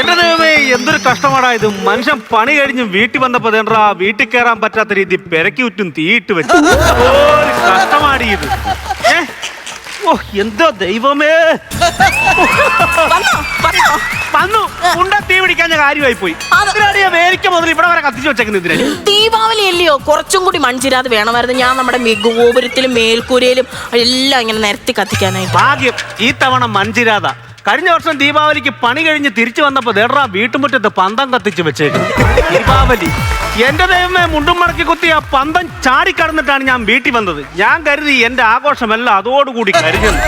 എന്റെ ദൈവമേ എന്തൊരു കഷ്ടമാടാ ഇത്. മനുഷ്യൻ പണി കഴിഞ്ഞ് വീട്ടിൽ വന്നപ്പോ തേണ്ടാ വീട്ടിൽ കയറാൻ പറ്റാത്ത രീതി പെരക്കി ഉറ്റും തീയിട്ട് വെച്ചു. ഒരു കഷ്ടമാടി ഇത്. ഏ? ഓ എന്തോ ദൈവമേ. വന്നോ വന്നോ. വന്നു. ഉണ്ട തീ പിടിക്കാഞ്ഞ കാര്യമായി പോയി. വേലിക്ക മുതൽ ഇവിടെ വരെ കത്തിച്ചു വെച്ചേക്കുന്നത് ഇതിനാണ് ദീപാവലി അല്ലയോ കുറച്ചും കൂടി മൺചിരാത് വേണമായിരുന്നു. ഞാൻ നമ്മുടെ മി- ഗോപുരത്തിലും മേൽക്കൂരയിലും എല്ലാം ഇങ്ങനെ നിരത്തി കത്തിക്കാനായിട്ട്. ഭാഗ്യം ഈ തവണ മഞ്ചിരാത കഴിഞ്ഞ വർഷം ദീപാവലിക്ക് പണി കഴിഞ്ഞ് തിരിച്ചു വന്നപ്പോ ദേടാ വീട്ടുമുറ്റത്ത് പന്തം കത്തിച്ച് വെച്ചേക്കും ദീപാവലി. എന്റെ ദൈവമേ മുണ്ടും മടക്കി കുത്തി ആ പന്തം ചാടിക്കടന്നിട്ടാണ് ഞാൻ വീട്ടിൽ വന്നത്. ഞാൻ കരുതി എന്റെ ആഘോഷമെല്ലാം അതോടുകൂടി കരുതുന്നു.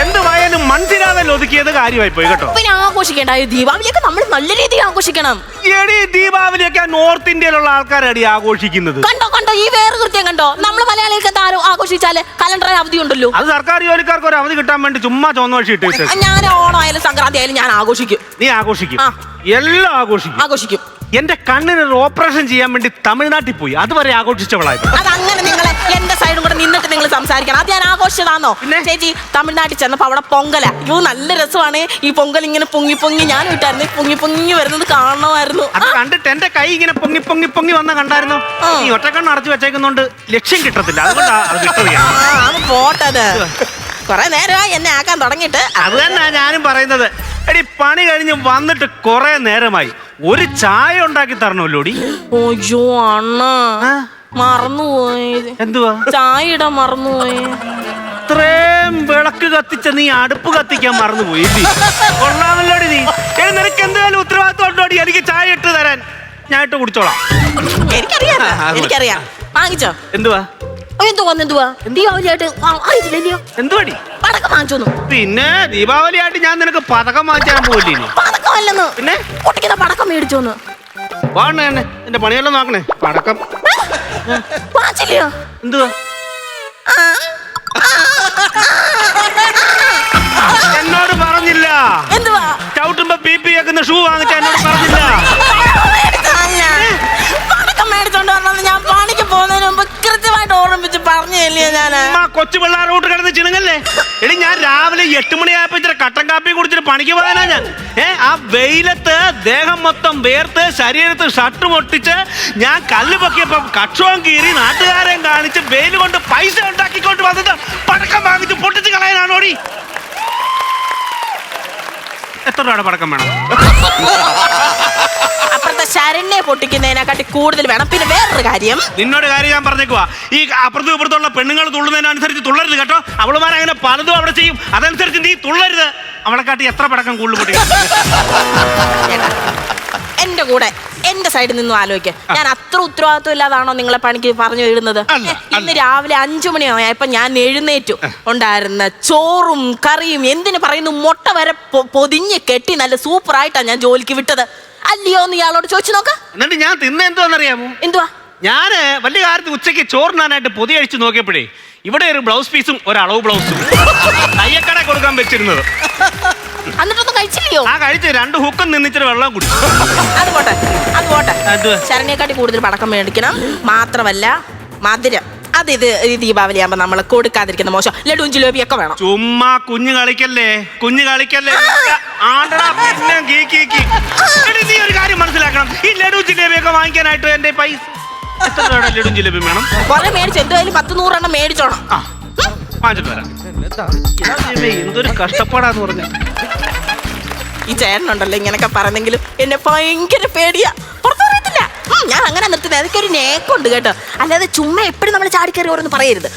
എന്ത് വയലും മൺചിരാതൽ ഒതുക്കിയത് കാര്യമായി പോയി കേട്ടോ. പിന്നെ ആഘോഷിക്കേണ്ട ഈ ദീപാവലിയൊക്കെ നമ്മൾ നല്ല രീതിയിൽ ആഘോഷിക്കണം. എടി ദീപാവലിയൊക്കെ നോർത്ത് ഇന്ത്യയിലുള്ള ആൾക്കാരടി ആഘോഷിക്കുന്നത്. കണ്ടോ? കണ്ടോ? ഈ വേറെ കൃത്യം കണ്ടോ? നമ്മൾ മലയാളികൾക്ക് ആരോ ആഘോഷിച്ചാൽ കലണ്ടറിൽ അവധി ഉണ്ടല്ലോ. അത് സർക്കാർ ജോലിക്കാർക്ക് ഒരു അവധി കിട്ടാൻ വേണ്ടി ചുമ്മാ ചുവന്ന വഴി ഇട്ട് ഞാൻ ഞാൻ ഓണമായാലും സംക്രാന്തി ആയാലും ഞാൻ ആഘോഷിക്കും. നീ ആഘോഷിക്കും. എല്ലാം ആഘോഷിക്കും. ആഘോഷിക്കും. എന്റെ കണ്ണിന് ഒരു ഓപ്പറേഷൻ ചെയ്യാൻ വേണ്ടി തമിഴ്നാട്ടിൽ പോയി. അതുവരെ ആഘോഷിച്ചവളായി അങ്ങനെ നിങ്ങളെ എന്റെ സൈഡും കൂടെ നിന്നിട്ട് നിങ്ങൾ സംസാരിക്കണം. അത് ഞാൻ ആഘോഷിച്ചതാണോ ചേച്ചി തമിഴ്നാട്ടിൽ ചെന്നപ്പോ അവിടെ പൊങ്കല. അയ്യോ നല്ല രസമാണ്. ഈ പൊങ്കൽ ഇങ്ങനെ പൊങ്ങി പൊങ്ങി ഞാൻ വിട്ടായിരുന്നു പൊങ്ങി പൊങ്ങി വരുന്നത് കാണണമായിരുന്നു. അത് കണ്ടിട്ട് എന്റെ കൈ ഇങ്ങനെ പൊങ്ങി പൊങ്ങി പൊങ്ങി വന്ന കണ്ടായിരുന്നു. ഈ ഒറ്റക്കണ്ണ് അടച്ചു വെച്ചേക്കുന്നോണ്ട് ലക്ഷ്യം കിട്ടത്തില്ല. അതുകൊണ്ടാ അത് കിട്ടത് ആ, അത് പോട്ടത്. കൊറേ നേരമായി എന്നെ ആക്കാൻ തുടങ്ങിയിട്ട്. അത് തന്നെ ഞാനും പറയുന്നത്. എടി പണി കഴിഞ്ഞ് വന്നിട്ട് കൊറേ നേരമായി. ഒരു ചായ ഉണ്ടാക്കി തരണമല്ലോടി? ഓയ്യോ അണ്ണ? മറന്നുപോയി. എന്തുവാ? ചായ ഇടാൻ മറന്നുപോയി. ഇത്രയും വിളക്ക് കത്തിച്ച നീ അടുപ്പ് കത്തിക്കാൻ മറന്നുപോയി? കൊള്ളാമല്ലോടി നീ. നിനക്ക് എന്തായാലും ഉത്തരവാദിത്വം ഉണ്ടോടി? എനിക്ക് ചായ ഇട്ട് തരാൻ. ഞാൻ ഇട്ട് കുടിച്ചോളാം. എനിക്കറിയാം. എനിക്കറിയാം. വാങ്ങിച്ചോ? എന്തുവാ? എന്തുവാ എന്തുവാ? ദീപാവലിയായിട്ട് എന്തുവാടി? പടക്കം പിന്നെ ദീപാവലിയായിട്ട് ഞാൻ നിനക്ക് പതക്കം വാങ്ങിച്ചാൻ പോയില്ലേ പിന്നെ? പൊട്ടിക്കുന്ന മേടിച്ചോന്ന്. വാണേ എന്റെ പണിയെല്ലാം നോക്കണേ. പടക്കം വാങ്ങിച്ചില്ലയോ എന്തുവാ? എന്നോട് പറഞ്ഞില്ല. എന്തുവാ? ചവിട്ടുമ്പോ ബി പി വെക്കുന്ന ഷൂ വാങ്ങിച്ച എന്നോട് പറഞ്ഞില്ല. പറഞ്ഞില്ലേ ഞാൻ? അമ്മ കൊച്ചു പിള്ളേരുടെ കൂട്ട് കിടന്ന് ചിണുങ്ങല്ലേ? എടി ഞാൻ രാവിലെ എട്ട് മണിയായപ്പോ ഇച്ചിരി കട്ടൻ കാപ്പി കുടിച്ചിട്ട് പണിക്ക് പോകാനാ ഞാൻ. ഏ ആ വെയിലത്ത് ദേഹം മൊത്തം വേർത്ത് ശരീരത്ത് ഷർട്ട് പൊട്ടിച്ച് ഞാൻ കല്ല് പൊക്കിയപ്പോ കക്ഷവും കീറി നാട്ടുകാരെയും കാണിച്ച് വെയിൽ കൊണ്ട് പൈസ ഉണ്ടാക്കിക്കൊണ്ട് വന്നിട്ട് പടക്കം വാങ്ങിച്ച് പൊട്ടിച്ച് കളയാനാണോടി എത്ര രൂപയുടെ പടക്കം വേണം? ശരണ്യെ പൊട്ടിക്കുന്നതിനെക്കാട്ടി കൂടുതൽ വേണം. പിന്നെ വേറൊരു കാര്യം. നിന്നോട് കാര്യം ഞാൻ പറഞ്ഞേക്കുവാ. ഈ അപ്പുറത്തും ഇപ്പുറത്തുള്ള പെണ്ണുങ്ങൾ തുള്ളുന്നതിനനുസരിച്ച് തുള്ളരുത് കേട്ടോ. അവളുമാർ അങ്ങനെ പലതും അവിടെ ചെയ്യും. അതനുസരിച്ച് നീ തുള്ളരുത്. അവളെക്കാട്ടി എത്ര പടക്കം കൂടുതൽ പൊട്ടിക്കും? എന്റെ കൂടെ എന്റെ സൈഡിൽ നിന്നും ആലോചിക്കാം. ഞാൻ അത്ര ഉത്തരവാദിത്വം ഇല്ലാതാണോ നിങ്ങളെ പണിക്ക് പറഞ്ഞു എഴുതുന്നത് ഇന്ന് രാവിലെ അഞ്ചു മണിയായപ്പോ ഞാൻ എഴുന്നേറ്റു. ഉണ്ടായിരുന്ന ചോറും കറിയും എന്തിനു പറയുന്നു? മുട്ട വരെ പൊതിഞ്ഞ് കെട്ടി നല്ല സൂപ്പർ സൂപ്പറായിട്ടാ ഞാൻ ജോലിക്ക് വിട്ടത്. അല്ലയോ എന്ന് ഇയാളോട് ചോദിച്ചു നോക്ക. എന്നിട്ട് ഞാൻ തിന്ന എന്തോന്നറിയാമോ എന്തുവാ? ഞാൻ വലിയ കാര്യത്തിൽ ഉച്ചയ്ക്ക് ചോറിനാനായിട്ട് പൊതി അഴിച്ചു നോക്കിയപ്പോഴേ ഇവിടെ ഒരു ബ്ലൗസ് പീസും ഒരു അളവ് ബ്ലൗസും. തയ്യക്കട കൊടുക്കാൻ വെച്ചിരുന്നത്. എന്നിട്ടൊന്നും കഴിച്ചില്ലയോ? ആ കഴിച്ച്. രണ്ട് ഹുക്കം നിന്നിച്ചിട്ട് വെള്ളം കുടി അത് പോട്ടെ അത് പോട്ടെ. ശരണിയെക്കാട്ടി ശരണ്യക്കാട്ടി കൂടുതൽ പടക്കം മേടിക്കണം. മാത്രമല്ല മധുരം. അത് ഇത് ഈ ദീപാവലി ആകുമ്പോ നമ്മൾ കൊടുക്കാതിരിക്കുന്ന മോശം. ലഡുവും ജിലേബിയും ഒക്കെ വേണം. ചുമ്മാ കുഞ്ഞു കളിക്കല്ലേ? കുഞ്ഞു കളിക്കല്ലേ? ആണ്ടടാ പിന്നെ ഗീ ഗീ ഗീ. എടി, നീ ഒരു കാര്യം മനസ്സിലാക്കണം. ഈ ലഡു ജിലേബിയൊക്കെ വാങ്ങിക്കാനായിട്ട് എന്റെ പൈസ എത്ര രൂപയുടെ ലഡു ജിലേബി വേണം? കുറെ മേടിച്ചു. എന്തായാലും പത്ത് നൂറെണ്ണം മേടിച്ചോണം. ആ. വാങ്ങിച്ചിട്ട് വരാം. ദൈവമേ, എന്തൊരു കഷ്ടപ്പാടാന്ന് പറഞ്ഞ. ഈ ചേട്ടനുണ്ടല്ലോ ഇങ്ങനൊക്കെ പറഞ്ഞെങ്കിലും എന്നെ ഭയങ്കര പേടിയാ. പുറത്തറിയത്തില്ല ഞാൻ അങ്ങനെ നിർത്തുന്നത് അതൊക്കെ ഒരു നേക്കുണ്ട് കേട്ടോ. അല്ലാതെ ചുമ്മാ എപ്പോഴും നമ്മൾ ചാടിക്കറി ഓരോന്ന് പറയരുത്.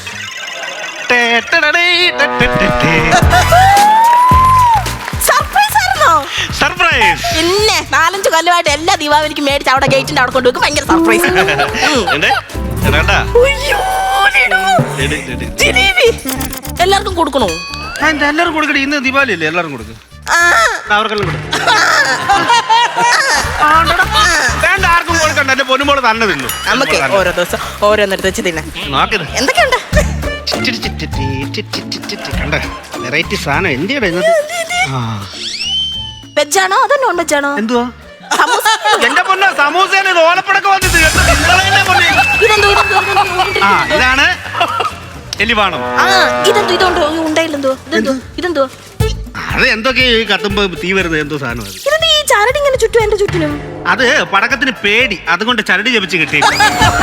സർപ്രൈസ് പിന്നെ നാലഞ്ച് കൊല്ലമായിട്ട് എല്ലാ ദീപാവലിക്കും മേടിച്ച് അവിടെ ഗേറ്റിന്റെ അവിടെ കൊണ്ടുവെക്കും ഭയങ്കര സർപ്രൈസ് എല്ലാവർക്കും കൊടുക്കണോ? എല്ലാവർക്കും കൊടുക്കണേ ഇന്ന് ദീപാവലി അല്ലേ? എല്ലാവർക്കും കൊടുക്കും. അവർക്കെല്ലാം കൊടുക്കും വേണ്ട ആർക്കും കൊടുക്കണ്ട. എന്റെ പൊന്നുമോൾ തന്നെ തിന്നു. നമുക്ക് ഓരോ ദിവസം ഓരോന്നെടുത്ത് വെച്ച് തിന്നെ. നോക്കിയത്. എന്തൊക്കെയുണ്ട്? കണ്ട? വെറൈറ്റി സാധനം. എന്തിയുടെ. വെജാണോ അതോ നോൺ വെജാണോ എന്തുവാ? എന്റെ പൊന്ന സമൂസേനെ ഓലപ്പടക്കം വന്നിട്ട്. ഇതെന്തോ ഇതെന്തോ ഇതെന്തോ, ആ ഇതെന്തോ? ഇതാണ് എലിവാണം? ആ ഇതെന്തോ ഉണ്ടായില്ലെന്തോ ഇതെന്തോ ഇതെന്തോ അത് എന്തൊക്കെ ഈ കത്തുമ്പോ തീ വരുന്നത്? എന്തോ സാധനം അത്. ഇതെന്തോ ഈ ചരട് ഇങ്ങനെ ചുറ്റും എന്റെ ചുറ്റിനും അത് പടക്കത്തിന് പേടി. അതുകൊണ്ട് ചരട് ജപിച്ച് കിട്ടി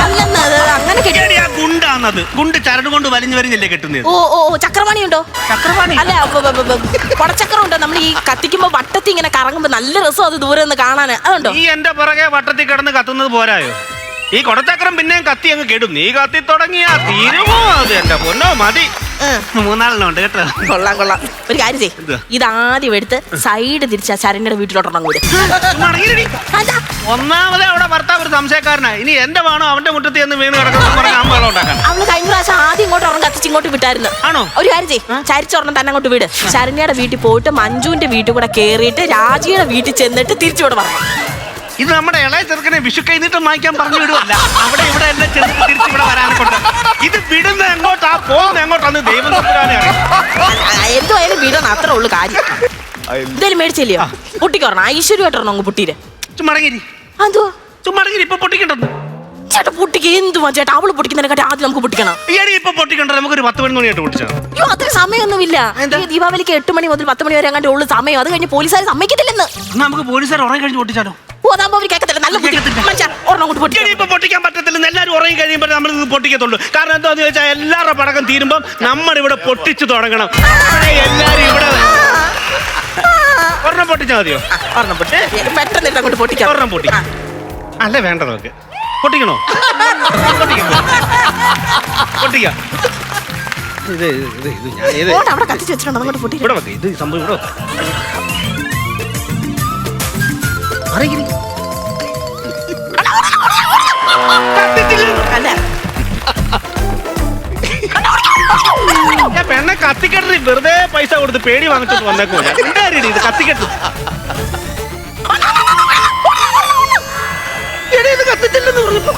അല്ലെന്ന് അത് അങ്ങനെ കെട്ടി ആ ഗുണ്ടാന്നത്. ഗുണ്ട് ചരട് കൊണ്ട് വലിഞ്ഞു വലിഞ്ഞല്ലേ കെട്ടുന്നത്? ഓ ഓ ഓ ചക്രവാണി ഉണ്ടോ ചക്രവാണി. അല്ല ബ- ബ- ബ- ബ- കുടച്ചക്രം ഉണ്ടോ? നമ്മൾ ഈ കത്തിക്കുമ്പോ വട്ടത്തി ഇങ്ങനെ കറങ്ങുമ്പോ നല്ല രസം അത് ദൂരെ നിന്ന് കാണാൻ അതുണ്ടോ? ഈ എന്റെ പുറകെ വട്ടത്തി കിടന്ന് കത്തുന്നത് പോരായോ? ഈ കൊടച്ചക്രം പിന്നെയും കത്തി അങ്ങ് കെടും. നീ കത്തി തുടങ്ങിയാ തീരുമോ അത്? എന്റെ പൊന്നോ മതി. മൂന്നാലെണ്ണം ഉണ്ട് കേട്ടോ. കൊള്ളാം കൊള്ളാം. ഒരു കാര്യം ചെയ് ഇത് ആദ്യം എടുത്ത് സൈഡ് തിരിച്ചാ ശരണ്യയുടെ വീട്ടിലോട്ടൊന്നും കൂടി. ഒന്നാമത് അവിടെ ഭർത്താവ് ഒരു സംശയക്കാരനാ. ഇനി എന്റെ വേണോ അവന്റെ മുറ്റത്ത് എന്ന് വീണ് കിടക്കണം അവൾ കഴിഞ്ഞ പ്രാവശ്യം ആദ്യം ഇങ്ങോട്ട് ഒരെണ്ണം കത്തിച്ച് ഇങ്ങോട്ട് വിട്ടായിരുന്നു. ആണോ? ഒരു കാര്യം ചെയ് ചരിച്ചൊരെണ്ണം തന്നെ അങ്ങോട്ട് വിട്. ശരണ്യയുടെ വീട്ടിൽ പോയിട്ട് മഞ്ജുവിന്റെ വീട്ടിൽ കൂടെ കേറിയിട്ട് രാജിയുടെ വീട്ടിൽ ചെന്നിട്ട് തിരിച്ചു പറഞ്ഞു ഇത് നമ്മുടെ ഇളയ ചെറുക്കനെ വിഷു കൈനീട്ടം വാങ്ങിക്കാൻ പറഞ്ഞു വിടുവല്ല. അവിടെ ഇവിടെ എന്നെ ചെറുക്ക് തിരിച്ച് ഇവിടെ വരാനെ കൊണ്ട് ഇത് വിടുന്ന എങ്ങോട്ടാ? പോകുന്ന എങ്ങോട്ടാന്ന് ദൈവം തമ്പുരാനെ അറിയാം. എന്തുവായാലും വിടണം. അത്ര ഉള്ളു കാര്യം. എന്തായാലും മേടിച്ചില്ലയോ പൊട്ടിക്കോറണം ഐശ്വര്യമായിട്ടൊരെണ്ണം അങ്ങ് പൊട്ടിയിര് ചുമടങ്ങിരി അതോ ചുമടങ്ങിരി ഇപ്പൊ പൊട്ടിക്കണ്ടെന്ന്. ചേട്ടാ പൊട്ടിക്ക്. എന്തുവാ ചേട്ടാ? അവൾ പൊട്ടിക്കുന്നതിനെക്കാട്ടി ആദ്യം നമുക്ക് പൊട്ടിക്കണം. ഈയടി ഇപ്പൊ പൊട്ടിക്കണ്ട നമുക്കൊരു പത്ത് പതിനൊന്ന് മണിയായിട്ട് പൊട്ടിച്ചാ. അയ്യോ അത്ര സമയമൊന്നുമില്ല ഈ ദീപാവലിക്ക് എട്ട് മണി മുതൽ പത്ത് മണി വരെ അങ്ങാണ്ട് ഉള്ള സമയം. അത് കഴിഞ്ഞ് പോലീസുകാർ സമ്മതിക്കത്തില്ലെന്ന്. നമുക്ക് പോലീസുകാർ ഉറങ്ങി കഴിഞ്ഞ് പൊട്ടിച്ചാലോ? ഓ അതാകുമ്പോ അവർ കേൾക്കത്തില്ല നല്ല. മനുഷ്യ, ഒരെണ്ണം അങ്ങോട്ട് പൊട്ടി ഈയടി ഇപ്പൊ പൊട്ടിക്കാൻ പറ്റത്തില്ലെന്ന് എല്ലാവരും ഉറങ്ങി കഴിയുമ്പോൾ നമ്മൾ ഇത് പൊട്ടിക്കത്തുള്ളൂ. കാരണം എന്താന്ന് വെച്ചാൽ എല്ലാവരുടെ പടക്കം തീരുമ്പോൾ നമ്മൾ ഇവിടെ പൊട്ടിച്ചു തുടങ്ങണം. ഇവിടെ എല്ലാരും ഇവിടെ ഒരെണ്ണം പൊട്ടിച്ചാൽ മതിയോ? ഒരെണ്ണം പൊട്ടി. പെട്ടെന്ന് അങ്ങോട്ട് പൊട്ടിക്കാം. ഒരെണ്ണം പൊട്ടി. അല്ല വേണ്ട നമുക്ക് പൊട്ടിക്കണോ? പൊട്ടിക്കാം. ഇത് ഇത് ഇത് ഞാൻ ഇത് ഓട് അവിടെ കത്തിച്ച് വെച്ചിട്ടുണ്ട്. അങ്ങോട്ട് പൊട്ടി. ഇവിടെ വെക്ക് ഇത് സംഭവം ഇവിടെ വെക്ക്. അറിയില്ല. അല്ല? ഞാൻ പെണ്ണെ കത്തിക്കെട്ടി വെറുതെ പൈസ കൊടുത്ത് പേടി വാങ്ങിച്ചിട്ട് വന്നേക്കോ എന്തായാലും ഇത്? കത്തിക്കെട്ട് എടീ, ഇത് കത്തിച്ചില്ലെന്ന് പറഞ്ഞപ്പോ.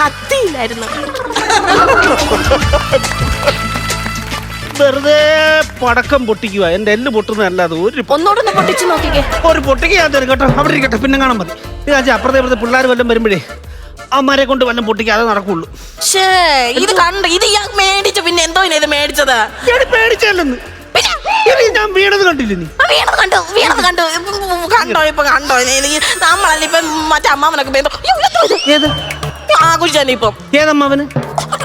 കത്തിയില്ലായിരുന്നു. വെറുതെ പടക്കം പൊട്ടിക്കുക. എന്റെ എല്ല് പൊട്ടുന്നതല്ല അത് ഒരു പൊട്ടിച്ച് നോക്കിക്കേ. ഒരു പൊട്ടിക്കുക ഞാൻ തരും കേട്ടോ. അവിടെ ഇരിക്കട്ടെ. പിന്നെ കാണാൻ മതി ഇതാച്ചാ അപ്പുറത്തെ ഇപ്പുറത്തെ പിള്ളേർ വല്ലതും വരുമ്പോഴേ അമ്മമാരെ കൊണ്ട് വല്ലതും പൊട്ടിക്കാതെ നടക്കുള്ളൂ. ഷേ ഇത് കണ്ട് ഇത് ഞാൻ മേടിച്ചു. പിന്നെ എന്തോ ഇത് മേടിച്ചത്? പേടിച്ചല്ലെന്ന് ഞാൻ വീണത് കണ്ടില്ലേ നീ? ആ, വീണത് കണ്ടു വീണത് കണ്ടു. ഉം, മറ്റേ അമ്മാവനൊക്കെ ഇപ്പം. ഏതമ്മാവന്?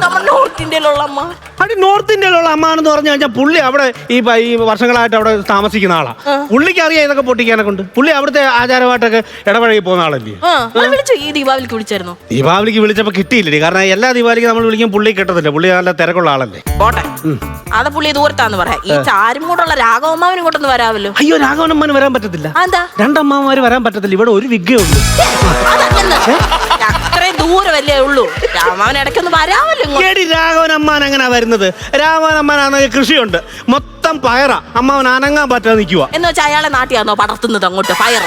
നമ്മുടെ നോർത്ത് ഇന്ത്യയിലുള്ള അമ്മ. അടി നോർത്ത് ഇന്ത്യയിലുള്ള അമ്മാണെന്ന് പറഞ്ഞു കഴിഞ്ഞാൽ പുള്ളി അവിടെ ഈ പ- ഈ വർഷങ്ങളായിട്ട് അവിടെ താമസിക്കുന്ന ആളാ. പുള്ളിക്ക് അറിയാം ഇതൊക്കെ പൊട്ടിക്കാനൊക്കെ കൊണ്ട് പുള്ളി അവിടുത്തെ ആചാരമായിട്ടൊക്കെ ഇടപഴകി പോകുന്ന ആളല്ലേ? ആ അത് വിളിച്ചു? ഈ ദീപാവലിക്ക് വിളിച്ചായിരുന്നു? ദീപാവലിക്ക് വിളിച്ചപ്പോ കിട്ടിയില്ലേ കാരണം എല്ലാ ദീപാവലിക്കും നമ്മൾ വിളിക്കും പുള്ളി കിട്ടത്തില്ല. പുള്ളി നല്ല തിരക്കുള്ള ആളല്ലേ? പോട്ടെ. അത് പുള്ളി ദൂരത്താന്ന് പറയാം. ഈ ചാരും കൂടെയുള്ള രാഘവമ്മാവനും ഇങ്ങോട്ടൊന്ന് വരാമല്ലോ? അയ്യോ രാഘവനമ്മന് വരാൻ പറ്റത്തില്ല. അതെന്താ രണ്ടമ്മമാര് വരാൻ പറ്റത്തില്ല. ഇവിടെ ഒരു വിഗ്ഗേ ഉള്ളൂ അത്രയും ദൂരമല്ലേ ഉള്ളൂ. രാമാവൻ ഇടയ്ക്കൊന്ന് വരാമല്ലോ ഇങ്ങോട്ട്. എടി രാഘവൻ അമ്മാൻ അങ്ങനെ വരുന്നത്? രാഘവൻ അമ്മാനാണെങ്കിൽ കൃഷിയുണ്ട്. മൊത്തം പയറ. അമ്മാവൻ അനങ്ങാൻ പറ്റാതെ നിൽക്കുക എന്ന് വെച്ചാൽ അയാളെ നാട്ടിയാണോ പടർത്തുന്നത് അങ്ങോട്ട് പയർ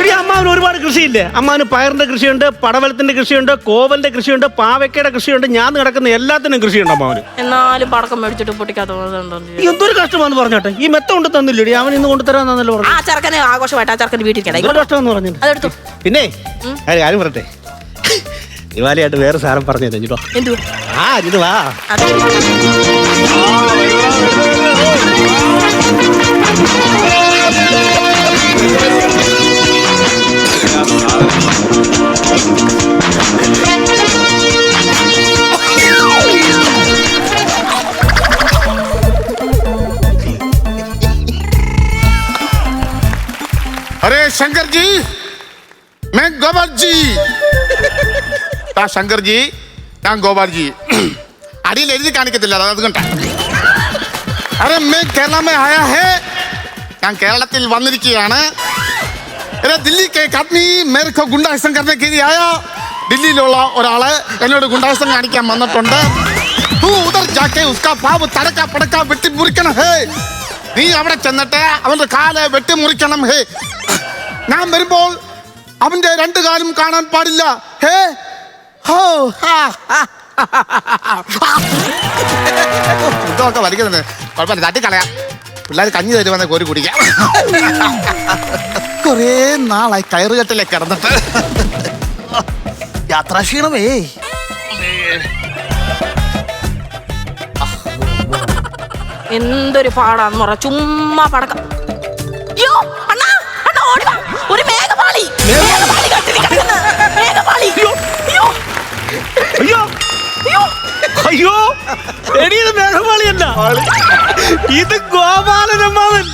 എടി അമ്മാവന് ഒരുപാട് കൃഷിയില്ലേ? അമ്മാവന് പയറിന്റെ കൃഷിയുണ്ട് പടവലത്തിന്റെ കൃഷിയുണ്ട് കോവലിന്റെ കൃഷിയുണ്ട് പാവയ്ക്കയുടെ കൃഷിയുണ്ട് ഞാൻ കിടക്കുന്ന എല്ലാത്തിനും കൃഷിയുണ്ട് അമ്മാവന്. എന്നാലും പടക്കം മേടിച്ചിട്ട് പൊട്ടിക്കാത്ത ഈ എന്തൊരു കഷ്ടമാണെന്ന് പറഞ്ഞോട്ടെ? ഈ മെത്ത കൊണ്ട് തന്നില്ലേ അവൻ ഇന്ന് കൊണ്ടുതരാന്നല്ലോ പറഞ്ഞു ആ ചെറുക്കനെ ആഘോഷമായിട്ട് ആ ചെറുക്കൻ വീട്ടിൽ കിടക്കും എന്തൊരു കഷ്ടമെന്ന് പറഞ്ഞു അതെടുത്തു. പിന്നെ കാര്യം കാര്യം പറട്ടെ ദിവാലിയായിട്ട് വേറെ സാധനം പറഞ്ഞു തന്നിട്ടോ എന്തു ആ ഇത് വാ അതെ अरे शंकर जी मैं गोबर जी താ ശങ്കർജി ഞാൻ ഗോപാൽജി. അടിയിൽ എഴുതി കാണിക്കത്തില്ല അതുകൊണ്ട അരെ മേ കേരളമേ ആയ ഹേ? ഞാൻ കേരളത്തിൽ വന്നിരിക്കുകയാണ്. ദില്ലി ഒരാൾ എന്നോട് ഗുണ്ടാസം കാണിക്കാൻ വന്നിട്ടുണ്ട്. നീ അവിടെ ചെന്നിട്ട് അവന്റെ കാൽ വെട്ടിമുറിക്കണം ഹേ. ഞാൻ വരുമ്പോൾ അവന്റെ രണ്ടു കാലും കാണാൻ പാടില്ല ഹേ. ഹോ ഹാ, ഹാ, ഇതൊക്കെ വലിക്കുന്നുണ്ട്. കുഴപ്പമില്ല തട്ടിക്കളയാം. പിള്ളേർ കഞ്ഞി തരുമെന്ന് കോരി കുടിക്കാം. കുറേ നാളായി കയറുകെട്ടിലെ കിടന്നിട്ട്. യാത്രാക്ഷീണമേ എന്തൊരു പാടാന്ന് പറ. ചുമ്മാ പടക്കം. അയ്യോ എടി ഇത് മേഘമാളിയല്ല. ഇത് ഗോപാലനമ്മാവൻ.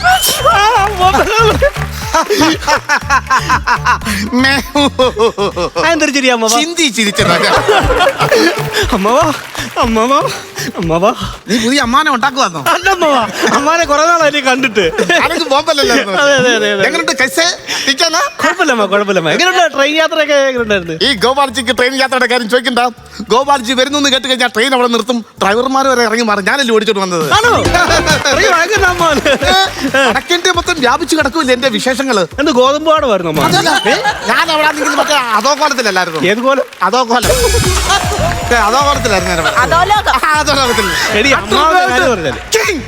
എന്തൊരു ചിരി അമ്മവ ചിന്തി ചിരിച്ചതാ. അമ്മവ അമ്മവ അമ്മവ നീ പുതിയ അമ്മാനെ ഉണ്ടാക്കുവാന്നോ? അല്ലമ്മവ അമ്മാനെ കുറെ നാളായി കണ്ടിട്ട്. അനക്ക് ബോംബല്ലല്ലോ അതെ അതെ അതെ അതെ. എങ്ങനെയുണ്ട് കൈസേ ഇരിക്കാനാ? കുഴപ്പമില്ലമ്മ കുഴപ്പമില്ലമ്മ. എങ്ങനെയുണ്ട് ട്രെയിൻ യാത്രയൊക്കെ എങ്ങനെയുണ്ടായിരുന്നു? ഈ ഗോപാൽജിക്ക് ട്രെയിൻ യാത്രയുടെ കാര്യം ചോദിക്കണ്ട. ഗോപാൽജി വരുന്നു എന്ന് കേട്ട് കഴിഞ്ഞാൽ ട്രെയിൻ അവിടെ നിർത്തും. ഡ്രൈവർമാർ വരെ ഇറങ്ങി മാറും. ഞാനല്ലേ ഓടിച്ചോട്ട് വന്നത്? ആണോ? മൊത്തം വ്യാപിച്ചു കിടക്കൂല്ലേ എന്റെ വിശേഷങ്ങൾ? എന്ത് ഗോതമ്പ് പാട് വരുന്നു അതല്ല, ഞാൻ അവിടെ മറ്റേ അതോ കോലത്തിലല്ലായിരുന്നു? ഏത് കോലം? അതോ കോലം. ഏ, അതോ കോലത്തിലായിരുന്നു ഞാൻ അവിടെ. അതോ ലോകം. ആ, അതോ കോലത്തിൽ. എടി അമ്മാവന്റെ കാര്യം പറഞ്ഞാൽ. King.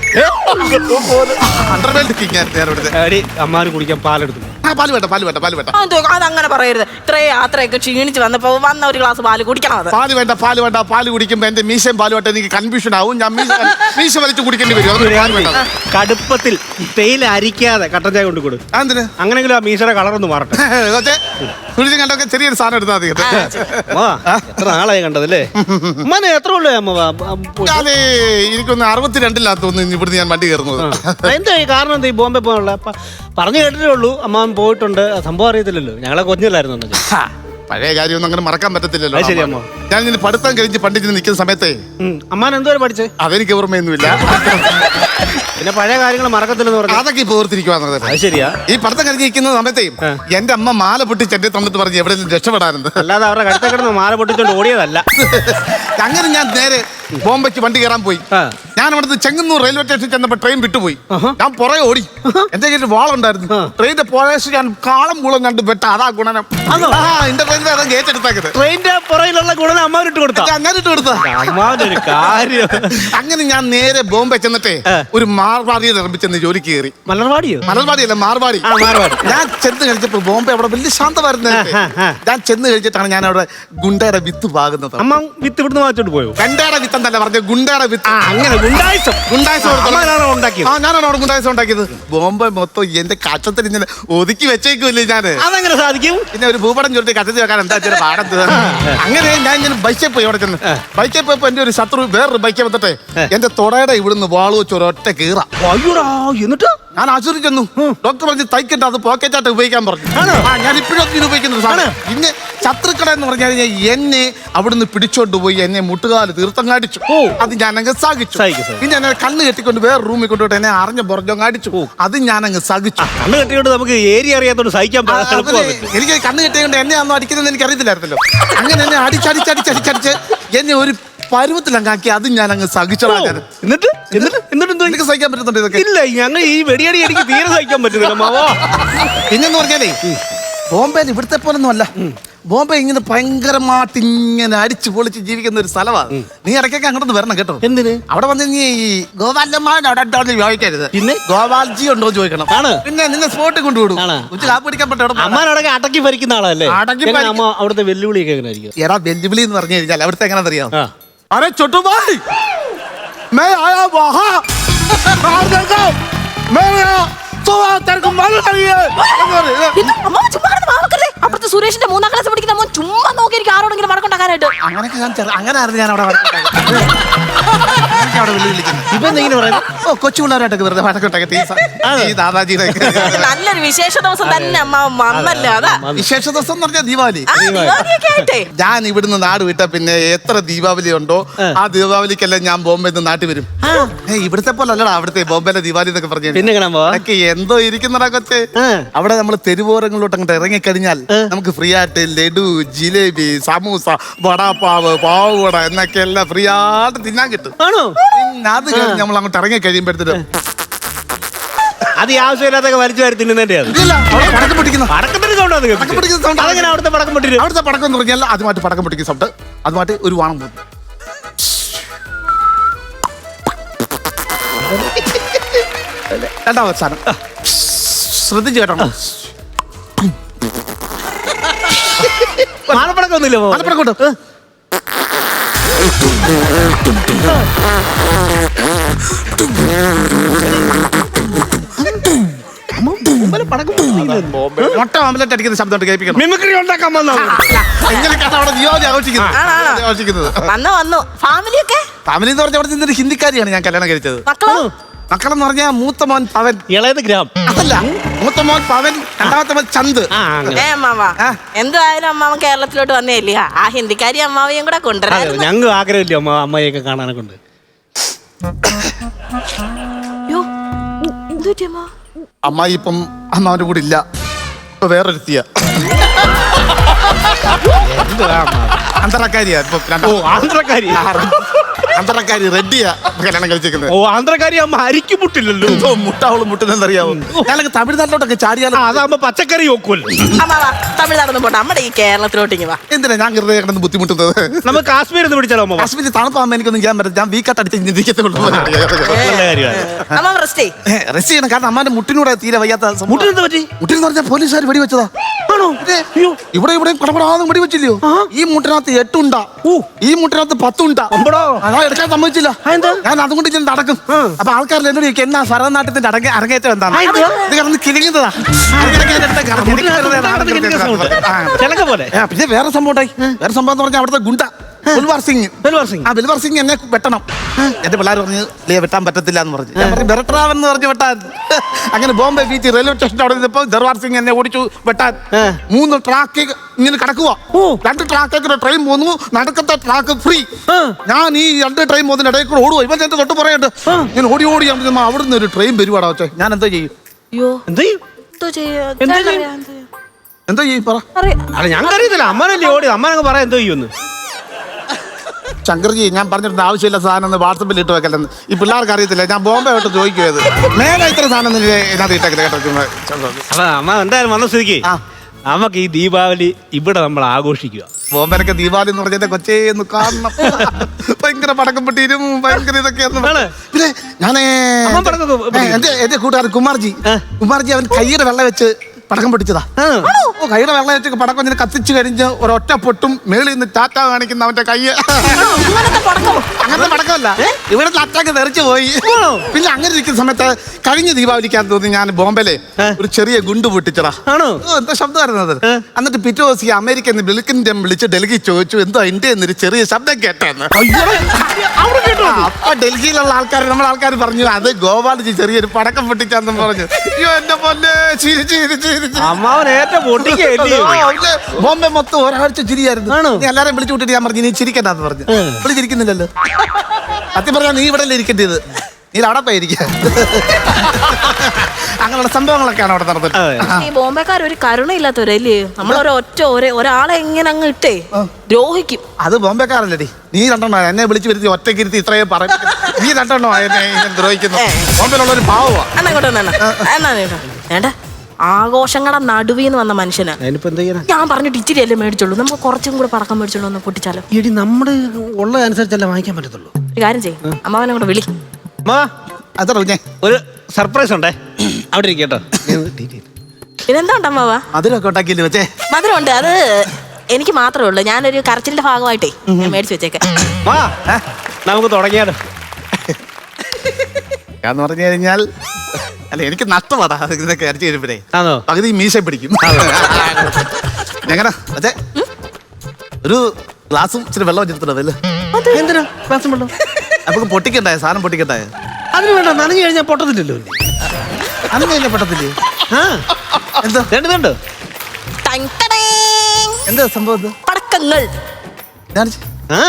Underworld king ആയിരുന്നു ഞാൻ അവിടുത്തെ. എടി അമ്മാവന് കുടിക്കാൻ പാലെടുത്തു. ആ, പാൽ വേണ്ട പാൽ വേണ്ട പാൽ വേണ്ട. അത് അതങ്ങനെ പറയരുത്. ഇത്രയും യാത്രയൊക്കെ ക്ഷീണിച്ച് വന്നപ്പോ വന്ന ഒരു ഗ്ലാസ് പാൽ കുടിക്കണം അത്. പാൽ വേണ്ട പാൽ വേണ്ട പാൽ കുടിക്കുമ്പോ എന്റെ മീശയും പാൽ വേണ്ട എനിക്ക് കൺഫ്യൂഷൻ ആവും. ഞാൻ മീശ മീശ വലിച്ചു കുടിക്കേണ്ടി വരും. അതുകൊണ്ട് പാൽ വേണ്ട. കടുപ്പത്തിൽ തേയില അരിക്കാതെ കട്ടൻ ചായ കൊണ്ട് കൊടു ആ, എന്തിന്? അങ്ങനെങ്കിലും ആ മീശയുടെ കളർ ഒന്ന് മാറട്ടെ. കുടിച്ചും കണ്ടൊക്കെ ചെറിയൊരു സാധനം എടുത്താൽ മതി കേട്ടോ. അമ്മാ, എത്ര നാളായി കണ്ടതല്ലേ? അമ്മനെ എത്ര ഉള്ളു അമ്മ? ഞാനേ എനിക്കൊന്ന് അറുപത്തിരണ്ടിലാ തോന്നുന്നു ഇവിടുന്ന് ഞാൻ വണ്ടി കയറുന്നത്. എന്താ ഈ കാരണം എന്താ ഈ ബോംബെ പോകാനുള്ള? പറഞ്ഞു കേട്ടിട്ടേ ഉള്ളൂ. അമ്മാവൻ പോയിട്ടുണ്ട്. സംഭവം അറിയത്തില്ലല്ലോ. ഞങ്ങളെ കൊഞ്ഞില്ലായിരുന്നു. ഹാ, പഴയ കാര്യമൊന്നും അങ്ങനെ മറക്കാൻ പറ്റത്തില്ലല്ലോ അത്. ഞാൻ ഇനി പഠിത്തം കഴിഞ്ഞ് പണ്ടിച്ച് നിൽക്കുന്ന സമയത്തെ. അമ്മാൻ എന്തോരം പഠിച്ചേ? അതെനിക്ക് ഓർമ്മയൊന്നുമില്ല. പിന്നെ പഴയ കാര്യങ്ങൾ മറക്കത്തില്ലെന്ന് പറഞ്ഞു. അതൊക്കെ ഇപ്പൊ ഓർത്തിരിക്കുവാന്നത് അത് ശരിയാ. ഈ പഠിത്തം കഴിഞ്ഞ് നിൽക്കുന്ന സമയത്തെ ആ. എന്റെ അമ്മ മാല പൊട്ടി ചെണ്ടി തന്നിട്ട് പറഞ്ഞ് എവിടെയെങ്കിലും രക്ഷപ്പെടാറുണ്ട് അല്ലാതെ അവരുടെ കടുത്ത കിടന്ന് മാല പൊട്ടിച്ചോണ്ട് ഓടിയതല്ല. അങ്ങനെ ഞാൻ നേരെ ബോംബെക്ക് വണ്ടി കയറാൻ പോയി. ആ. ഞാൻ അവിടുന്ന് ചെങ്ങന്നൂർ റെയിൽവേ സ്റ്റേഷനിൽ ചെന്നപ്പോ ട്രെയിൻ വിട്ടുപോയി. ഞാൻ പുറകെ ഓടി. എന്റെ കയ്യിൽ വാളുണ്ടായിരുന്നു. ട്രെയിനിന്റെ പോയശ് ഞാൻ കാളം കൂളം കണ്ട് വെട്ട അതാ ഗുണനം. എന്റെ ട്രെയിനിൽ അതാ ഗേറ്റ് എടുത്താക്കത് ട്രെയിനിന്റെ പുറയിലുള്ള ഗുണനം അമ്മാവൻ ഇട്ട് കൊടുത്താ? അങ്ങനെ ഇട്ട് കൊടുത്ത. കാര്യം. അങ്ങനെ ഞാൻ നേരെ ബോംബെ ചെന്നിട്ടേ ഒരു മാർവാടിയെ നിർമ്മിച്ചെന്ന് ജോലി കയറി. മലർവാടിയോ? മലർവാടിയല്ല മാർവാടി. ആ, മാർവാടി. ഞാൻ ചെന്ന് കഴിച്ചപ്പോ ബോംബെ അവിടെ വലിയ ശാന്തമായിരുന്നു. ഞാൻ ചെന്ന് കഴിച്ചിട്ടാണ് ഞാൻ അവിടെ ഗുണ്ടയുടെ വിത്ത് പാകുന്നത്. അമ്മ വിത്ത് ഇവിടുന്ന് വാങ്ങിച്ചോണ്ട് പോയോ? ഗണ്ടയുടെ വിത്ത് എന്തല്ല പറഞ്ഞ ഗുണ്ടയുടെ വിത്ത്. അങ്ങനെ ഗുണ്ടായിസം. ഗുണ്ടായിസം. അമ്മാവനാണോ ഉണ്ടാക്കിയത് ആ ഞാനാണ് അവിടെ ഗുണ്ടായിസം ഉണ്ടാക്കിയത്? ബോംബെ മൊത്തം എന്റെ കച്ചത്തിൽ ഇങ്ങനെ ഒതുക്കി വെച്ചേക്കില്ലേ ഞാൻ അതെങ്ങനെ സാധിക്കും? പിന്നെ ഒരു ഭൂപടം ചുരുട്ടി കച്ചത്തിൽ വെക്കാൻ എന്താ ചില പാടം അങ്ങനെ ഞാൻ ഇങ്ങനെ ബൈക്കിൽ പോയി അവിടെ ചെന്ന്. ബൈക്കിൽ പോയപ്പോ എന്റെ ഒരു ശത്രു വേറൊരു ബൈക്കിൽ വന്നിട്ടെ എന്റെ തുടയുടെ ഇവിടുന്ന് വാളു വെച്ച് ഒരൊറ്റ കീറ. എന്നിട്ട്? ഞാൻ ആശുപത്രി ചെന്നു. ഡോക്ടർ പറഞ്ഞ് തൈക്കിട്ട് അത് പോക്കറ്റായിട്ട് ഉപയോഗിക്കാൻ പറഞ്ഞു? ആ ഞാൻ ഇപ്പോഴും ഇത് ഉപയോഗിക്കുന്ന സാധനം പിന്നെ ശത്രുക്കട എന്ന് പറഞ്ഞു കഴിഞ്ഞാൽ എന്നെ അവിടുന്ന് പിടിച്ചോണ്ട് പോയി എന്നെ മുട്ടുകാൽ തീർത്ഥങ്ങാടിച്ചു ഓ. അത് ഞാൻ അങ്ങ് സഹിച്ചു. പിന്നെ എന്നെ കണ്ണ് കെട്ടിക്കൊണ്ട് വേറെ റൂമിൽ കൊണ്ടുപോയിട്ട് എന്നെ അറിഞ്ഞ പുറഞ്ഞോ കാടിച്ചു അത് ഞാൻ അങ്ങ് സഹിച്ചു കണ്ണ് കെട്ടിയോണ്ട് നമുക്ക് ഏരിയ അറിയാത്തോണ്ട് സഹിക്കാൻ. എനിക്ക് കണ്ണ് കെട്ടിയോണ്ട് എന്നെ അന്ന് അടിക്കുന്നത് എനിക്ക് അറിയത്തില്ലായിരുന്നല്ലോ അങ്ങനെ എന്നെ അടിച്ചടിച്ചടിച്ചടിച്ചടിച്ച് എന്നെ ഒരു പരുവത്തിലങ്ങാക്കി അത് ഞാൻ അങ്ങ് സഹിച്ചടാ ഞാൻ എന്നിട്ട്? എന്നിട്ട്? എന്നിട്ട്? എനിക്ക് സഹിക്കാൻ പറ്റുന്നുണ്ട് ഇതൊക്കെ? ഇല്ല ഞങ്ങൾ ഈ വെടിയടി എനിക്ക് തീരെ സഹിക്കാൻ പറ്റുന്നില്ല മാവോ. പിന്നെന്ന് പറഞ്ഞാലേ ബോംബെയിൽ ഇവിടുത്തെ പോലൊന്നും അല്ല ബോംബെ ഇങ്ങനെ ഭയങ്കരമായിട്ട് ഇങ്ങനെ അടിച്ചു പൊളിച്ച് ജീവിക്കുന്ന ഒരു സ്ഥലമാണ് നീ ഇടയ്ക്കൊക്കെ അങ്ങോട്ട് വരണം കേട്ടോ. എന്തിന്? അവിടെ വന്ന് നീ ഈ ഗോപാലന്മാരുടെ അവിടെ ഉണ്ടോ എന്ന് ചോദിക്കരുത്. പിന്നെ? ഗോപാൽജി ഉണ്ടോ എന്ന് ചോദിക്കണം. ആണ്? പിന്നെ നിന്നെ സ്പോട്ടിൽ കൊണ്ടുവിടും? ഉച്ച കാപ്പ് പിടിക്കാൻ പറ്റും അമ്മാനോടൊക്കെ അടക്കി ഭരിക്കുന്ന ആളല്ലേ? അടക്കി അവിടുത്തെ വെല്ലുവിളിയൊക്കെ എങ്ങനെ ആയിരിക്കും എടാ വെല്ലുവിളി എന്ന് പറഞ്ഞു കഴിഞ്ഞാൽ അവിടുത്തെ എങ്ങനെയാണെന്നറിയാം? अरे छोटू भाई मैं आया वहाँ बाहर देखो मैं आया तो वहाँ तेरे को मालूम नहीं है ഇത് അമ്മ ചുമ്മാ കിടന്ന് മാവക്കല്ലേ അപ്പുറത്ത് സുരേഷിന്റെ മൂന്നാം ക്ലാസ് പഠിക്കുന്ന അമ്മ ചുമ്മാ നോക്കിയിരിക്കും ആരോടെങ്കിലും വടക്കുണ്ടാക്കാനായിട്ട് അങ്ങനെയൊക്കെ ഞാൻ ചെറു- അങ്ങനെ ആയിരുന്നു ഞാൻ അവിടെ വഴക്കുണ്ടാക്കുന്നത്. അങ്ങനെയൊക്കെ അവിടെ വെള്ളി വിളിക്കുന്നത് ഇപ്പൊ എന്തെങ്കിലും പറയുന്നത് ഓ കൊച്ചു പിള്ളേരായിട്ടൊക്കെ വെറുതെ വഴക്കുണ്ടാക്കി ഈ ദാദാജിയുടെ നല്ലൊരു വിശേഷ ദിവസം തന്നെ അമ്മ അമ്മല്ല അതാ. വിശേഷ ദിവസം എന്ന് പറഞ്ഞാൽ ദീപാവലി. ആ ദിവാലിയൊക്കെ ആയിട്ടേ. ഞാൻ ഇവിടുന്ന് നാട് വിട്ട പിന്നെ എത്ര ദീപാവലി ഉണ്ടോ ആ. ദീപാവലിക്കെല്ലാം ഞാൻ ബോംബെ നിന്ന് നാട്ടിൽ വരും. ഏ ഇവിടുത്തെ പോലെ അല്ലടാ അവിടുത്തെ ബോംബെയിലെ ദീപാവലി എന്നൊക്കെ പറഞ്ഞു പിന്നെ എങ്ങനെ പോവാ? അതൊക്കെ എന്തോ ഇരിക്കുന്നടാ കൊച്ചെ. അവിടെ നമ്മൾ തെരുവോരങ്ങളിലോട്ട് അങ്ങോട്ട് ഇറങ്ങിക്കഴിഞ്ഞാൽ നമുക്ക് ഫ്രീ ആയിട്ട് ലഡു ജിലേബി സമൂസ വടാപ്പാവ് പാവുവട എന്നൊക്കെ എല്ലാം ഫ്രീ ആയിട്ട് തിന്നാൻ കിട്ടും. ആണോ? പിന്നെ അത് കഴിഞ്ഞ് നമ്മൾ അങ്ങോട്ട് ഇറങ്ങി കഴിയുമ്പോഴത്തേനും അത് ഈ ആവശ്യമില്ലാത്തൊക്കെ വലിച്ചു വാരി തിന്നുന്നതിന്റെ അത്. പടക്കം പൊട്ടിക്കുന്ന. പടക്കത്തിന്റെ സൗണ്ട് അത് പടക്കം പൊട്ടിക്കുന്ന sound. അതെങ്ങനെ അവിടുത്തെ പടക്കം അവിടുത്തെ പടക്കം എന്ന് പറഞ്ഞാൽ അതുമായിട്ട് പടക്കം പൊട്ടിക്കുന്ന സൗണ്ട് അതുമായിട്ട് ഒരു വാണം പോകും. രണ്ടാമത്തെ സാധനം. ശ്രദ്ധിച്ചു കേട്ടോ മാലപ്പടക്കം ഒന്നുമില്ല ഉണ്ടോ? അടിക്കുന്ന ശബ്ദം കേൾപ്പിക്കണം മിമിക്രി ഉണ്ടാക്കാൻ വന്നത് എങ്ങനെയൊക്കെയാണ് അവിടെ ആഘോഷിക്കുന്നത്? ആഘോഷിക്കുന്നത്? വന്നു വന്നു. ഫാമിലിയൊക്കെ? ഫാമിലി എന്ന് പറഞ്ഞാൽ അവിടെ നിന്നൊരു ഹിന്ദിക്കാരിയാണ് ഞാൻ കല്യാണം കഴിച്ചത്. മക്കളോ? മക്കളെന്ന് പറഞ്ഞാൽ മൂത്ത മോൻ പവൻ. ഇളയത് ഗ്രാം. അതല്ല മൂത്ത മോൻ പവൻ രണ്ടാമത്തെ മോൻ ചന്ത്. ആ അങ്ങനെ. ഏ അമ്മാവ. എന്തായാലും അമ്മാവൻ കേരളത്തിലോട്ട് വന്നേല്ലേ? ആ ഹിന്ദിക്കാരി അമ്മാവയും കൂടെ കൊണ്ടുവരാം. ഞങ്ങൾ ആഗ്രഹമില്ല അമ്മ അമ്മയൊക്കെ കാണാനൊക്കെ ഉണ്ട് അമ്മായി ഇപ്പം അമ്മാവന്റെ കൂടെ ഇല്ല. ഇപ്പൊ വേറൊരുത്തിയ. അന്തറക്കാരിയാ ഇപ്പൊ ഓ ആന്ധ്രക്കാരി ആ, റെഡിയാ കല്യാണം കഴിച്ചേക്കുന്നത്. ഓ ആന്ധ്രക്കാരി അമ്മ അരിക്ക് മുട്ടില്ലല്ലോ. എന്തോ മുട്ടാവൾ മുട്ടുന്നറിയാവോ? ഞാനൊക്കെ തമിഴ്നാട്ടിലോട്ടൊക്കെ ചാടിയാലോ അതാകുമ്പോ പച്ചക്കറി നോക്കുമല്ലോ തമിഴ്നാടൊന്നും പോട്ടെ നമ്മുടെ ഈ കേരളത്തിലോട്ട് വാ. എന്തിനാ ഞാൻ വെറുതെ കിടന്ന് ബുദ്ധിമുട്ടുന്നത്? നമുക്ക് കാശ്മീർ എന്ന് പിടിച്ചാലോ അമ്മ കാശ്മീരിൽ തണുപ്പാകുമ്പോ എനിക്കൊന്നും ചെയ്യാൻ പറ്റില്ല ഞാൻ വീക്കാട്ട് അടിച്ച് ചിന്തിക്കത്തുള്ളൂ നല്ല കാര്യമാണ്. അമ്മാവ റെസ്റ്റ് റെസ്റ്റ് ചെയ്യണം. കാരണം അമ്മാന്റെ മുട്ടിനൂടെ തീരെ വയ്യാത്ത സംഭവം. മുട്ടിനെന്ത് പറ്റി? മുട്ടിന്ന് പറഞ്ഞാൽ പോലീസുകാർ വെടിവെച്ചതാ. ആണോ? അയ്യോ. ഇവിടെ ഇവിടെ കടപടാതെ വെടിവെച്ചില്ലയോ? ഈ മുട്ടിനകത്ത് എട്ടുണ്ടാ. ഈ മുട്ടിനകത്ത് പത്തുണ്ടാ. അമ്പടോ. അതാ എടുക്കാൻ സമ്മതിച്ചില്ല? ഞാൻ അതുകൊണ്ട് ഞാൻ നടക്കും. അപ്പൊ ആൾക്കാർ എന്നോട് ചോദിക്കും എന്നാ ഭരതനാട്യത്തിന്റെ അടങ്ങ അരങ്ങേറ്റം എന്താണ്? ഇത് കിടന്ന് പോലെ. പിന്നെ വേറെ സംഭവം ഉണ്ടായി. വേറെ സംഭവം എന്ന് പറഞ്ഞാൽ അവിടുത്തെ ഗുണ്ട. ബൽവാർ സിംഗ്. ബൽവാർ സിംഗ്. ആ ബൽവാർ സിംഗ് എന്നെ വെട്ടണം. എന്റെ പിള്ളേർ പറഞ്ഞു "ലേ, വെട്ടാൻ പറ്റത്തില്ല എന്ന് പറഞ്ഞു. ഞാൻ പറഞ്ഞു ബെറട്രാവൻ എന്ന് പറഞ്ഞു വെട്ടാൻ. അങ്ങനെ ബോംബെ ബീച്ച് റെയിൽവേ സ്റ്റേഷൻ അവിടെ നിന്നപ്പോ ദർവാർ സിംഗ് എന്നെ ഓടിച്ചു വെട്ടാൻ. മൂന്ന് ട്രാക്ക് ഇങ്ങനെ കിടക്കുക രണ്ട് ട്രാക്കൊക്കെ ട്രെയിൻ പോന്നു നടക്കത്തെ ട്രാക്ക് ഫ്രീ ഞാൻ ഈ രണ്ട് ട്രെയിൻ പോകുന്ന ഇടയിൽ കൂടെ ഓടുക ഇവൻ എന്റെ തൊട്ട് പറയണ്ട് ഞാൻ ഓടി ഓടി അവിടെ നിന്ന് അവിടുന്ന് ഒരു ട്രെയിൻ വരുവാടാ വെച്ചേ ഞാൻ എന്താ ചെയ്യും. അയ്യോ. എന്ത് ചെയ്യും? എന്തോ ചെയ്യാ? പറ. അല്ല ഞങ്ങൾക്ക് അറിയത്തില്ല അമ്മനല്ലേ ഓടി അമ്മനങ്ങ് പറയാം എന്തോ ചെയ്യുമെന്ന്. ശങ്കർജി ഞാൻ പറഞ്ഞിട്ടുണ്ട് ആവശ്യമില്ല സാധനം ഒന്ന് വാട്സപ്പിൽ ഇട്ട് വെക്കലെന്ന് ഈ പിള്ളേർക്ക് അറിയത്തില്ല ഞാൻ ബോംബെ ആയിട്ട് ചോദിക്കുയത് മേലെ ഇത്ര സാധനം ഇതിനകത്ത് ഇട്ടേക്കില്ല കേട്ടോ ചുമ്മാ. അപ്പൊ അമ്മ എന്തായാലും വന്ന സ്ഥിതിക്ക്. നമുക്ക് ഈ ദീപാവലി ഇവിടെ നമ്മൾ ആഘോഷിക്കുക ബോംബെനൊക്കെ ദീപാവലി എന്ന് പറഞ്ഞാൽ കൊച്ചേന്ന് കാണണം ഭയങ്കര പടക്കം പൊട്ടിയും ഭയങ്കര ഇതൊക്കെയായിരുന്നു. പിന്നെ ഞാനേ. എന്റെ എന്റെ കൂട്ടുകാരൻ കുമാർജി. കുമാർജി അവൻ കയ്യുടെ വെള്ളം വെച്ച് പടക്കം പൊട്ടിച്ചതാ. ഓ കൈയുടെ വെള്ളം വെച്ച് പടക്കം ഇങ്ങനെ കത്തിച്ചു കഴിഞ്ഞ് ഒരൊറ്റ പൊട്ടും മേളിൽ നിന്ന് ടാറ്റ കാണിക്കുന്ന അവന്റെ കൈ അങ്ങനത്തെ പടക്കം. അങ്ങനത്തെ പടക്കമല്ല. ഇവിടെ അറ്റാക്ക് തെറിച്ചു പോയി. പിന്നെ അങ്ങനെ ഇരിക്കുന്ന സമയത്ത് കഴിഞ്ഞ ദീപാവലിക്കാൻ തോന്നി ഞാൻ ബോംബെയിലെ ഒരു ചെറിയ ഗുണ്ട് പൊട്ടിച്ചടാ ആണോ? എന്താ ശബ്ദമായിരുന്നു അത്? എന്നിട്ട് പിറ്റേ ദിവസം അമേരിക്കയിൽ നിന്ന് വിളിക്കിന്റെ വിളിച്ച് ഡൽഹി ചോദിച്ചു എന്തോ ഇന്ത്യ എന്നൊരു ചെറിയ ശബ്ദം കേട്ടെന്ന് അപ്പൊ ഡൽഹിയിലുള്ള ആൾക്കാർ നമ്മളെ ആൾക്കാർ പറഞ്ഞു അത് ഗോപാലജി ചെറിയൊരു പടക്കം പൊട്ടിച്ചാന്നും പറഞ്ഞു. അയ്യോ എന്റെ പൊന്നെ ചിരി ചിരി. അമ്മാവൻ ഏറ്റവും പൊട്ടിക്കല്ലേ ബോംബെ മൊത്തം ഒരാഴ്ച ചിരിയായിരുന്നു. ആണോ? നീ എല്ലാരും വിളിച്ചു വിട്ടിട്ട് ഞാൻ പറഞ്ഞു നീ ചിരിക്കണ്ടെന്ന് പറഞ്ഞു. ഏ. ചിരിക്കുന്നില്ലല്ലോ സത്യം പറഞ്ഞാൽ നീ ഇവിടെ ഇരിക്കേണ്ടത്? നീ അവിടെ പോയിരിക്കുക അങ്ങനെയുള്ള സംഭവങ്ങളൊക്കെയാണ് അവിടെ നടന്നത് ഈ ബോംബെക്കാർ ഒരു കരുണയില്ലാത്തവരല്ലേ? നമ്മളൊരു ഒറ്റ ഒരേ ഒരാളെ എങ്ങനെ അങ്ങ് ഇട്ടേ ദ്രോഹിക്കും. അത് ബോംബെക്കാരല്ലേ നീ? രണ്ടെണ്ണോ എന്നെ വിളിച്ചു വരുത്തി ഒറ്റയ്ക്ക് ഇരുത്തി ഇത്രയും പറയും. നീ രണ്ടെണ്ണോ എന്നെ ഇങ്ങനെ ദ്രോഹിക്കുന്നു. ബോംബെയിലുള്ള ഒരു ഭാവമാണ് എന്നാ ഇങ്ങോട്ട് വന്നേ, എന്നാ. എന്നാ വേണ്ട ആഘോഷങ്ങളുടെ നിന്ന് വന്ന മനുഷ്യന്. അതിനിപ്പോ എന്താ ചെയ്യാനാ? ഞാൻ പറഞ്ഞിട്ട് ഇച്ചിരി അല്ലേ മേടിച്ചുള്ളൂ നമുക്ക് കുറച്ചും കൂടെ പറക്കം മേടിച്ചുള്ളൂ ഒന്ന് പൊട്ടിച്ചാലോ. എടി നമ്മുടെ ഉള്ള അനുസരിച്ചല്ലേ വാങ്ങിക്കാൻ പറ്റത്തുള്ളൂ. ഒരു കാര്യം ചെയ്യും. അമ്മാവനെ കൂടെ വിളി. അമ്മാ അത്ര ഒരു സർപ്രൈസ് ഉണ്ടേ. അവിടെ ഇരിക്കട്ടോ പിന്നെന്താ ഉണ്ട് അമ്മാവ? അതിലൊക്കെ ഉണ്ടാക്കിയില്ല വെച്ചേ മധുരമുണ്ട്. അത് എനിക്ക് മാത്രമേ ഉള്ളൂ. ഞാനൊരു കരച്ചിലിന്റെ ഭാഗമായിട്ടേ ഞാൻ മേടിച്ചു വെച്ചേക്കാം. മാ നമുക്ക് തുടങ്ങിയാലോ. എന്ന് പറഞ്ഞു കഴിഞ്ഞാൽ അല്ല എനിക്ക് നഷ്ടമാടാ ഇതൊക്കെ അരച്ചു കഴിയുമ്പോഴേ. ആണോ? പകുതി മീശ പിടിക്കും. എങ്ങനെ? അതെ. ഒരു ഗ്ലാസും ഇച്ചിരി വെള്ളം വെച്ചിട്ടുണ്ടോ എന്തിനാ? ക്ലാസ് വെള്ളം നമുക്ക് പൊട്ടിക്കണ്ടായ? സാധനം പൊട്ടിക്കണ്ടായ? അതിന് വേണ്ട നനഞ്ഞു കഴിഞ്ഞാൽ പൊട്ടത്തില്ലല്ലോ. അന്ന് കഴിഞ്ഞാൽ പൊട്ടത്തില്ലേ? ആ എന്താ? രണ്ട് രണ്ട് ടങ് ടടേങ്. എന്താ സംഭവം ഇത്? പടക്കങ്ങൾ. ഞാൻ ആ.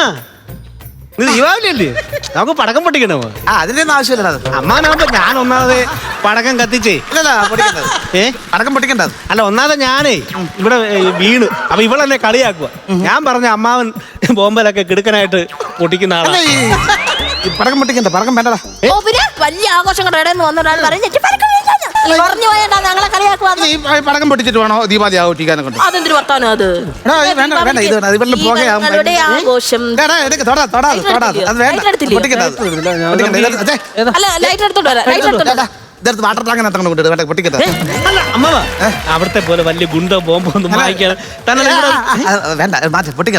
ഇത് ദീപാവലി അല്ലേ നമുക്ക് പടക്കം പൊട്ടിക്കണോ? ആ അതിന്റെ ഒന്നും ആവശ്യമില്ല അത് അമ്മാനാകുമ്പോ ഞാൻ ഒന്നാമത് പടക്കം കത്തിച്ചേ. ഏ? അടക്കം പൊട്ടിക്കണ്ടത് അല്ല ഒന്നാമത് ഞാനേ ഇവിടെ വീണ്. അപ്പൊ ഇവളെന്നെ കളിയാക്കുക. ഞാൻ പറഞ്ഞ അമ്മാവൻ ബോംബലൊക്കെ കിടുക്കനായിട്ട് പൊട്ടിക്കുന്ന അല്ല ആളാ ഈ ഈ പടക്കം പൊട്ടിക്കണ്ട പടക്കം വേണ്ടടാ. ഓ പിന്നെ വലിയ ആഘോഷം ഞങ്ങളെ കളിയാക്കുവാന്ന്. ഈ പടക്കം പൊട്ടിച്ചിട്ട് വേണോ ദീപാവലി ആഘോഷിക്കാനെ കൊണ്ട് അതെന്തൊരു വർത്താനം അത്? എടാ, ഇത് വേണ്ട, വേണ്ട, ഇത് വേണ്ട. ഇത് ഇവരുടെ പുകയാവും. ഞങ്ങളുടെ ആഘോഷം. എടാ, എടുക്ക്, തൊടാ, തൊടാ, അത്, തൊടാ, അത്. അത് വേണ്ട. ലൈറ്റ് പൊട്ടിക്കണ്ട അത്. പൊട്ടിക്കണ്ട അത്. അതെ. അല്ല ലൈറ്റ് എടുത്തോണ്ട് വരാം. ലൈറ്റ് എടുത്തോണ്ട് വരാം. ഇതെടുത്ത് വാട്ടർ ടാങ്ക് കൊണ്ട് കൊണ്ടിട്ട് വേണ്ട പൊട്ടിക്കട്ടെ. അല്ല അവിടുത്തെ പോലെ വലിയ ഗുണ്ട ബോംബൊന്നും തന്നെ വേണ്ട മാറ്റി. പൊട്ടിക്ക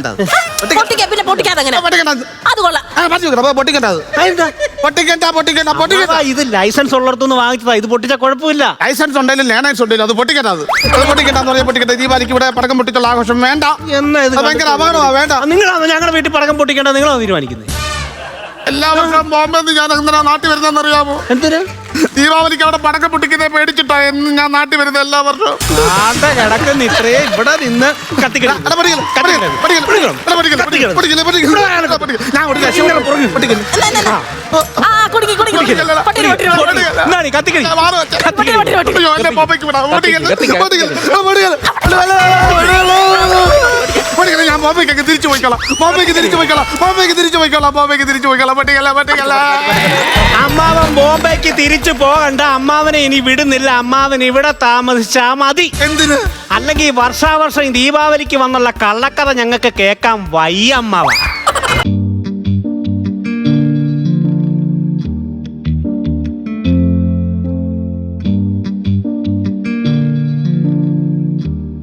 പിന്നെ പൊട്ടിക്കാതെ അങ്ങനെ. അത്. കൊള്ളാം. മാറ്റി വെക്കണം പൊട്ടിക്കണ്ട. പൊട്ടിക്കണ്ട പൊട്ടിക്കണ്ട ഇത് ലൈസൻസ് ഉള്ളിടത്തുനിന്ന് വാങ്ങിച്ചതാ. ഇത് പൊട്ടിച്ച കുഴപ്പമില്ല. ലൈസൻസ് ഉണ്ടെങ്കിലും ലേണൻസ് ഉണ്ടെങ്കിലും അത് പൊട്ടിക്കണ്ട അത്. പൊട്ടിക്കണ്ടെന്ന് പൊട്ടിക്കട്ടെ ദീപാവലിക്ക് ഇവിടെ പടക്കം പൊട്ടിച്ചുള്ള ആഘോഷം വേണ്ട. എന്നാ ഇത് അത് ഭയങ്കര വേണ്ട. നിങ്ങളാണ് ഞങ്ങളുടെ വീട്ടിൽ പടക്കം പൊട്ടിക്കേണ്ടത് നിങ്ങളാണ് തീരുമാനിക്കുന്നത് എല്ലാ വർഷവും ബോംബെന്ന് ഞാൻ എന്തിനാ നാട്ടിൽ വരുന്നതെന്ന് അറിയാമോ എന്തിനാ? ദീപാവലിക്ക് അവിടെ പടക്കം പൊട്ടിക്കുന്നത് പേടിച്ചിട്ടാ എന്ന് ഞാൻ നാട്ടിൽ വരുന്നത് എല്ലാ വർഷവും. ആണ്ട കിടക്കുന്ന ഇവിടെ നിന്ന് കത്തിക്കണി പൊട്ടിക്കൽ, ഞാൻ ബോംബെക്കൊക്കെ തിരിച്ചു പോയിക്കോളാം. ബോംബെക്ക് തിരിച്ചു പോയിക്കോളാം. ബോംബെക്ക് തിരിച്ചു പോയിക്കോളാം. ബോംബെക്ക് തിരിച്ചു പോയിക്കോളാം. പൊട്ടിക്കല പൊട്ടിക്കല അമ്മാവൻ ബോംബെക്ക് തിരിച്ചു പോകണ്ട. അമ്മാവനെ ഇനി വിടുന്നില്ല. അമ്മാവൻ ഇവിടെ താമസിച്ചാ മതി. എന്തിന്? അല്ലെങ്കിൽ വർഷാവർഷം ഈ ദീപാവലിക്ക് വന്നുള്ള കള്ളക്കഥ ഞങ്ങൾക്ക് കേൾക്കാൻ വയ്യ അമ്മാവ